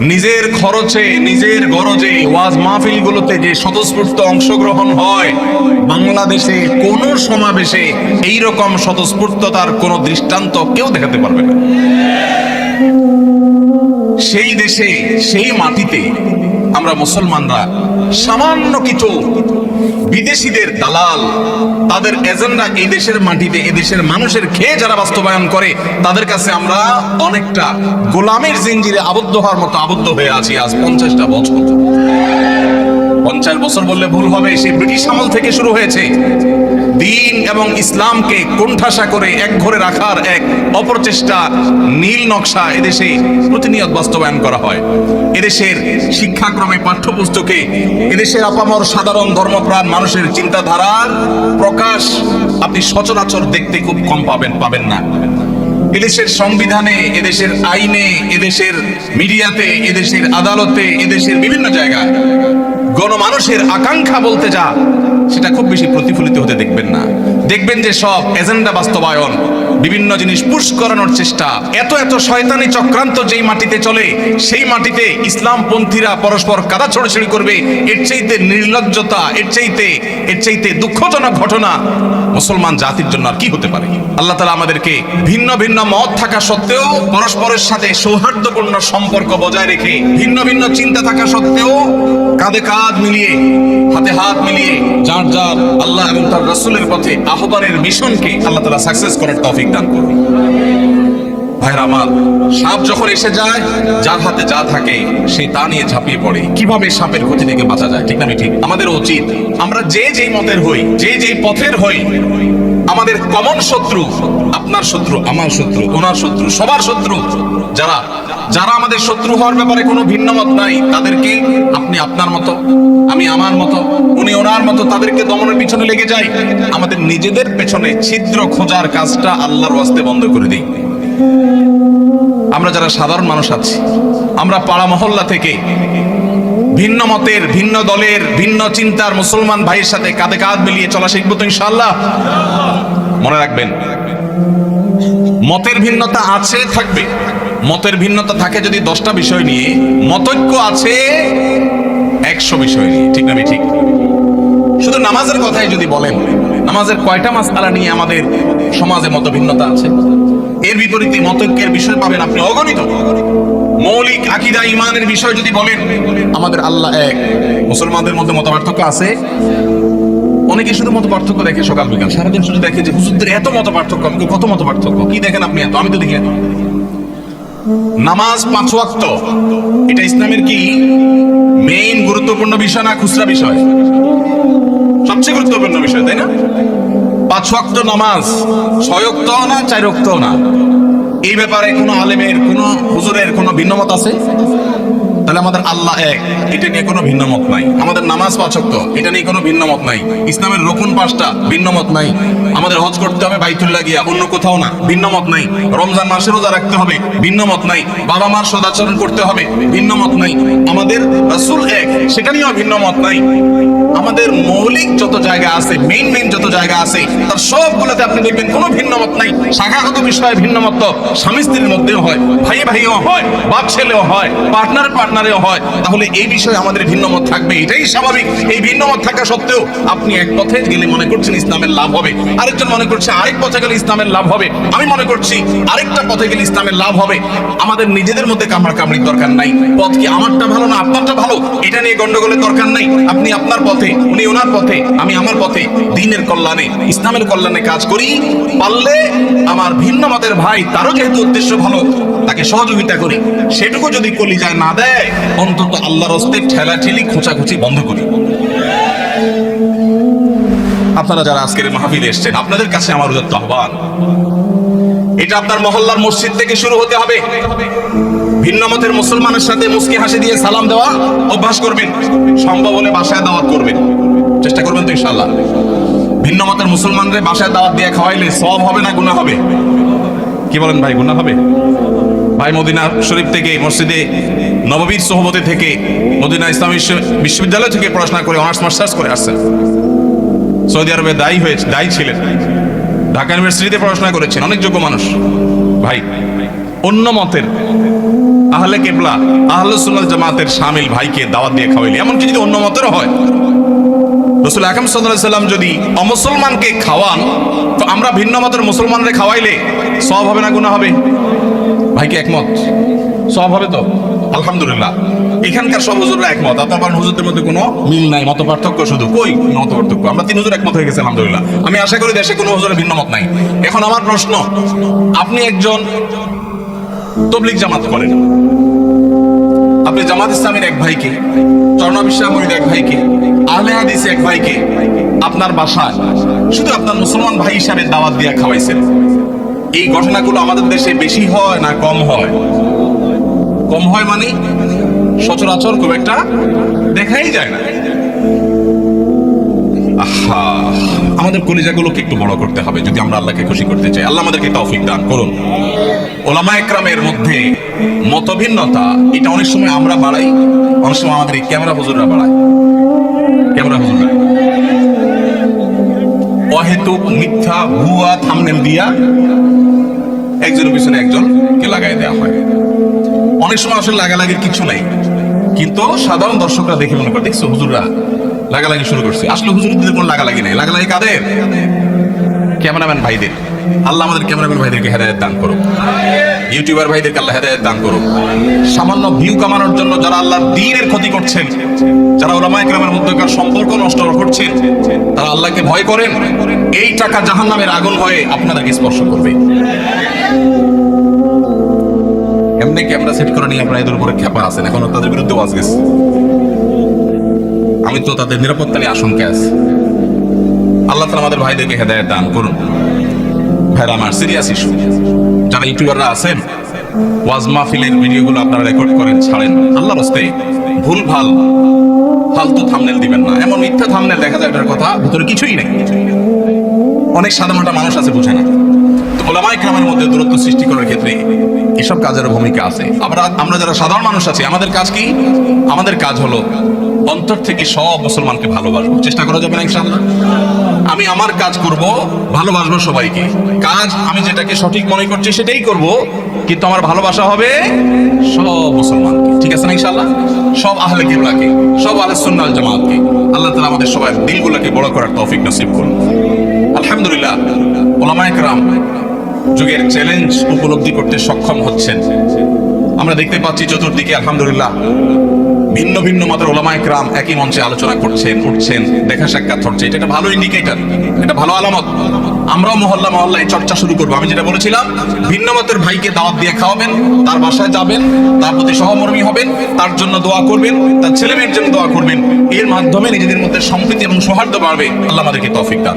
নিজের খরচে, নিজের গরজে ওয়াজ মাহফিলগুলোতে যে স্বতঃস্ফূর্ত অংশগ্রহণ হয়, বাংলাদেশে কোন সমাবেশে এই রকম স্বতঃস্ফূর্ততার কোন দৃষ্টান্ত কেউ দেখাতে পারবে না। সেই দেশে, সেই মাটিতে আমরা মুসলমানরা সামান্য কিছু বিদেশিদের দালাল, তাদের এজেন্ডা এই দেশের মাটিতে, এই দেশের মানুষের খেয়ে যারা বাস্তবায়ন করে, তাদের কাছে আমরা অনেকটা গোলামের জিঞ্জিরে আবদ্ধ হওয়ার মতো আবদ্ধ হয়ে আছি আজ পঞ্চাশটা বছর। পঞ্চাশ বছর বললে ভুল হবে সে ব্রিটিশ আমল থেকে শুরু হয়েছে। দিন এবং ইসলামকে কোণঠাসা করে এক ঘরে রাখার এক অপরচেষ্টা, নীল নকশা এদেশে প্রতিনিয়ত বাস্তবায়ন করা হয়। এদেশের শিক্ষাক্রমে পাঠ্যপুস্তকে এদেশের আপামর সাধারণ ধর্মপ্রাণ মানুষের চিন্তাধারার প্রকাশ আপনি সচরাচর দেখতে খুব কম পাবেন পাবেন না। এদেশের সংবিধানে, এদেশের আইনে, এদেশের মিডিয়াতে, এদেশের আদালতে, এদেশের বিভিন্ন জায়গায় গণমানুষের আকাঙ্ক্ষা বলতে যা, সেটা খুব বেশি প্রতিফলিত হতে দেখবেন না। দেখবেন যে সব এজেন্ডা বাস্তবায়ন, বিভিন্ন জিনিস পুশ করানোর চেষ্টা, এত এত শয়তানি চক্রান্ত যেই মাটিতে চলে, সেই মাটিতে ইসলামপন্থীরা পরস্পর কাদা ছড়াছড়ি করবে, এর চাইতে নির্লজ্জতা, এর চাইতে এর চাইতে দুঃখজনক ঘটনা মুসলমান জাতির জন্য আর কি হতে পারে? আল্লাহ তালা আমাদেরকে ভিন্ন ভিন্ন মত থাকা সত্ত্বেও, পরস্পরের সাথে সৌহার্দ্যপূর্ণ সম্পর্ক বজায় রেখে ভিন্ন ভিন্ন চিন্তা থাকা সত্ত্বেও কাঁধে কাঁধ মিলিয়ে, হাতে হাত মিলিয়ে যার যার আল্লাহ এবং তার রসুলের পথে আহ্বানের মিশনকে আল্লাহ তালা সাকসেস করার তৌফিক দান করুন। ভাইরা আমার, সাপ যখন এসে যায়, যার হাতে যা থাকে সে তা নিয়ে ঝাঁপিয়ে পড়ে। কীভাবে সাপের ক্ষতি থেকে বাঁচা যায়, ঠিক না ঠিক আমাদের উচিত আমরা যে যেই মতের হই, যে যেই পথের হই আমাদের কমন শত্রু, আপনার শত্রু, আমার শত্রু, ওনার শত্রু, সবার শত্রু, যারা যারা আমাদের শত্রু হওয়ার ব্যাপারে কোনো ভিন্ন মত নাই, তাদেরকে আপনি আপনার মতো, আমি আমার মতো, উনি ওনার মতো, তাদেরকে দমনের পিছনে লেগে যাই। আমাদের নিজেদের পেছনে ছিদ্র খোঁজার কাজটা আল্লাহর ওয়াস্তে বন্ধ করে দিই। আমরা যারা সাধারণ মানুষ আছি, আমরা পাড়া মহল্লা থেকে ভিন্ন মতের, ভিন্ন দলের, ভিন্ন চিন্তার মুসলমান ভাইয়ের সাথে কাঁধে কাঁধ মিলিয়ে চলা শিখব তো ইনশাল্লাহ মনে রাখবেন, মতের ভিন্নতা আছে, থাকবে। মতের ভিন্নতা থাকে যদি দশটা বিষয় নিয়ে, মতৈক্য আছে একশো বিষয় নিয়ে, ঠিক না ঠিক। শুধু নামাজের কথাই যদি বলেন, নামাজের কয়টা মাসআলা নিয়ে আমাদের সমাজে মত ভিন্নতা আছে? এর বিপরীতে মতৈক্যের বিষয় পাবেন আপনি অগণিত। মৌলিক আকিদা ইমানের বিষয় যদি বলেন, আমাদের আল্লাহ এক। মুসলমানদের মধ্যে মত পার্থক্য আছে। অনেকে শুধু মত পার্থক্য দেখে সকাল বিকাল। সারাদিন শুধু দেখে যে হুজুরদের এত মত পার্থক্য আমাকে কত মত পার্থক্য কি দেখেন আপনি এত? আমি তো দেখি এত নামাজ পাঁচ ওয়াক্ত। এটা ইসলামের কি? মেইন গুরুত্বপূর্ণ বিষয় না খুচরা বিষয়? সবচেয়ে গুরুত্বপূর্ণ বিষয়, তাই না? পাঁচ ওয়াক্ত নামাজ ছয় ওয়াক্ত না চার ওয়াক্ত না। এই ব্যাপারে কোনো আলেমের, কোনো হুজুরের কোনো ভিন্নমত আছে? তাহলে আমাদের আল্লাহ এক। এটা নিয়ে কোনো ভিন্ন মত নাই। আমাদের নামাজ পাচক্ত এটা নিয়ে কোনো ভিন্ন মত নাই। ইসলামের রকুন পাঁচটা ভিন্ন মত নাই। আমাদের হজ করতে হবে বাইতুল্লাহ গিয়া, অন্য কোথাও না। ভিন্ন মত নাই। রমজান মাসে রোজা রাখতে হবে, ভিন্ন মত নাই। বাবা মার সদাচরণ করতে হবে, ভিন্ন মত নাই। আমাদের রাসূল এক, সেটা নিয়েও ভিন্ন মত নাই। আমাদের মৌলিক যত জায়গা আছে মেইন মেইন যত জায়গা আছে, তার সবগুলোতে আপনি দেখবেন কোনো ভিন্ন মত নাই। শাখাগত বিষয়ে ভিন্ন মত। স্বামী স্ত্রীর মধ্যেও হয় ভাই ভাইও হয় বাপ ছেলেও হয় পার্টনার পার্টনার পার্টনারেও হয়, তাহলে এই বিষয়ে আমাদের ভিন্ন মত থাকবে। এটাই স্বাভাবিক। এই ভিন্ন মত থাকা সত্ত্বেও আপনি এক পথে গেলে মনে করছেন ইসলামের লাভ হবে। আরেকজন মনে করছে আরেক পথে গেলে ইসলামের লাভ হবে। আমি মনে করছি আরেকটা পথে গেলে ইসলামের লাভ হবে। আমাদের নিজেদের মধ্যে কামড়া কামড়ির দরকার নাই। পথ কি আমারটা ভালো না আপনারটা ভালো? এটা নিয়ে গন্ডগোলের দরকার নাই। আপনি আপনার পথে, উনি ওনার পথে, আমি আমার পথে, দিনের কল্যাণে, ইসলামের কল্যাণে কাজ করি। পারলে আমার ভিন্ন মতের ভাই, তারও যেহেতু উদ্দেশ্য ভালো, তাকে সহযোগিতা করি। সেটুকু যদি কলিজায় না দেয় অন্তত আল্লাহর হস্তে ঠেলা ঠেলি খোঁচাখুচি বন্ধ করি। আপনারা যারা আজকের মাহফিলে এসছেন, আপনাদের কাছে আমার উদাত্ত আহ্বান। এটা আপনার মহল্লার মসজিদ থেকে শুরু হতে হবে। ভিন্ন মতের মুসলমানের সাথে মুস্কি হাসি দিয়ে সালাম দেওয়া অভ্যাস করবেন। সম্ভব হলে বাসায় দাওয়াত করবেন। চেষ্টা করবেন তো ইনশাল্লাহ ভিন্ন মতের মুসলমানদের বাসায় দাওয়াত দিয়ে খাওয়াইলে সব হবে না গুনাহ হবে? কি বলেন ভাই, গুনাহ হবে? ভাই মদিনা শরীফ থেকে মসজিদে নববীর সোহবতে থেকে মদিনা ইসলামী বিশ্ব- বিশ্ববিদ্যালয় থেকে পড়াশোনা করে অনার্স মাস্টার্স করে আসছেন। সৌদি আরবে দায়ী হয়েছে দায়ী ছিলেন। ঢাকা ইউনিভার্সিটিতে পড়াশোনা করেছেন। অনেক যোগ্য মানুষ। ভাই, অন্য মতের আহলে কেবলা, আহলে সুন্নাত জামাতের সামিল ভাইকে দাওয়াত দিয়ে খাওয়াইলি। এমনকি যদি অন্য মতেরও হয়, রসুল সাল্লাল্লাহু সাল্লাম যদি অমুসলমানকে খাওয়ান, তো আমরা ভিন্ন মতের মুসলমানরে খাওয়াইলে সব হবে না, গুনাহ হবে? ভাইকে একমত? সব হবে তো? আলহামদুলিল্লাহ। এখানকার সব হুজুররা একমত আপনার হুজুরদের মধ্যে কোনো মিল নাই মত পার্থক্য শুধু। কই মত পার্থক্য আমরা তিন হুজুর একমত হয়ে গেছে, আলহামদুলিল্লাহ। আমি আশা করি দেশে কোনো হুজুরের ভিন্ন মত নাই। এখন আমার প্রশ্ন, আপনি একজন তবলিক জামাত করেন। আপনি জামাত ইসলামের এক ভাইকে চরণাবিশ্বামীর এক ভাইকে, আহলে হাদিস এক ভাইকে, আপনার বাসায় শুধু আপনার মুসলমান ভাই হিসাবে দাওয়াত দিয়ে খাওয়াইছেন। এই ঘটনাগুলো আমাদের দেশে বেশি হয় না কম হয়? কম হয় মানে সচরাচর খুব একটা দেখাই যায় না। আহা, আমাদের কলিজাগুলোকে একটু বড় করতে হবে যদি আমরা আল্লাহকে খুশি করতে চাই। আল্লাহ আমাদেরকে তৌফিক দান করুন। ওলামা একরামের মধ্যে মতভিন্নতা, এটা অনেক সময় আমরা বাড়াই, অনেক সময় আমাদের এই ক্যামেরা হুজুররা বাড়ায়। ক্যামেরা হুজুররা। অহেতুক মিথ্যা, ভুয়া থামনেল দিয়া একজনের পিছনে একজনকে লাগাই দেওয়া হয়। অনেক সময় আসলে লাগালাগির কিছু নাই। কিন্তু সাধারণ দর্শকরা দেখে মনে করে, দেখছ হুজুররা লাগালাগি শুরু করছে। আসলে হুজুর হুজুরদের কোনো লাগালাগি নেই। লাগালাগি কাদের? ক্যামেরাম্যান ভাইদের। আল্লাহ আমাদের ক্যামেরাম্যান ভাইদেরকে হেদায়ত দান করুক। ইউটিউবার ভাইদেরকে আল্লাহ হেদায়ত দান করুক। সামান্য ভিউ কামানোর জন্য যারা আল্লাহর দিনের ক্ষতি করছেন, যারা ওলামা একরামের মধ্যকার সম্পর্ক নষ্ট করছেন, তারা আল্লাহকে ভয় করেন। এই টাকা জাহান্নামের আগুন হয়ে আপনাদেরকে স্পর্শ করবে। এমনি ক্যামেরা সেট করে নিয়ে আপনারা এদের উপরে খেপা আছেন। এখন তাদের বিরুদ্ধে ওয়াজ গেছে। আমি তো তাদের নিরাপত্তা নিয়ে আশঙ্কা আছে। আল্লাহ তালা আমাদের ভাইদেরকে হেদায়ত দান করুন। ভাইরা, আমার সিরিয়াস ইস্যু যারা ইউটিউবাররা আছেন, ওয়াজ মাহফিলের ভিডিওগুলো আপনারা রেকর্ড করেন, ছাড়েন। আল্লাহর হস্তে ভুল, ভালো, ফালতু থামনেল দিবেন না। এমন মিথ্যা থামনেল দেখা যায়, এটার কথা ভিতরে কিছুই নেই। অনেক সাদামাটা মানুষ আছে, বুঝে না। তো ওলামা ইকরামের মধ্যে দূরত্ব সৃষ্টি করার ক্ষেত্রে এসব কাজের ভূমিকা আছে। আমরা আমরা যারা সাধারণ মানুষ আছি, আমাদের কাজ কি? আমাদের কাজ হলো অন্তর থেকে সব মুসলমানকে ভালোবাসবো। চেষ্টা করা যাবে না ইনশাআল্লাহ? আমি আমার কাজ করব, ভালোবাসবো সবাইকে। কাজ আমি যেটাকে সঠিক মনে করছি সেটাই করব, কিন্তু আমার ভালোবাসা হবে সব মুসলমানকে। ঠিক আছে না ইনশাআল্লাহ? সব আহলে কিবলাকে, সব আহলে সুন্নাল জামাতকে। আল্লাহ তাআলা আমাদের সবার দিলগুলোকে বড় করার তৌফিক নসিব করুন। আলহামদুলিল্লাহ, ওলামায়ে কেরাম যুগের চ্যালেঞ্জ উপলব্ধি করতে সক্ষম হচ্ছেন। আমরা দেখতে পাচ্ছি চতুর্দিকে, আলহামদুলিল্লাহ, ভিন্ন ভিন্ন মাত্র ওলামায় ক্রাম একই মঞ্চে আলোচনা করছেন, উঠছেন, দেখা সাক্ষাৎ হচ্ছে। এটা একটা ভালো ইন্ডিকেটর এটা ভালো আলামত। আমরাও মহল্লা মহল্লায় চর্চা শুরু করব। আমি যেটা বলেছিলাম, ভিন্ন মতের ভাইকে দাওয়াত দিয়ে খাওয়াবেন, তার বাসায় যাবেন, তার প্রতি সহমর্মী হবেন, তার জন্য দোয়া করবেন, তার ছেলে মেয়ের জন্য দোয়া করবেন। এর মাধ্যমে নিজেদের মধ্যে সম্প্রীতি এবং সৌহার্দ্য বাড়বে। আল্লাহ আমাদেরকে তৌফিক দান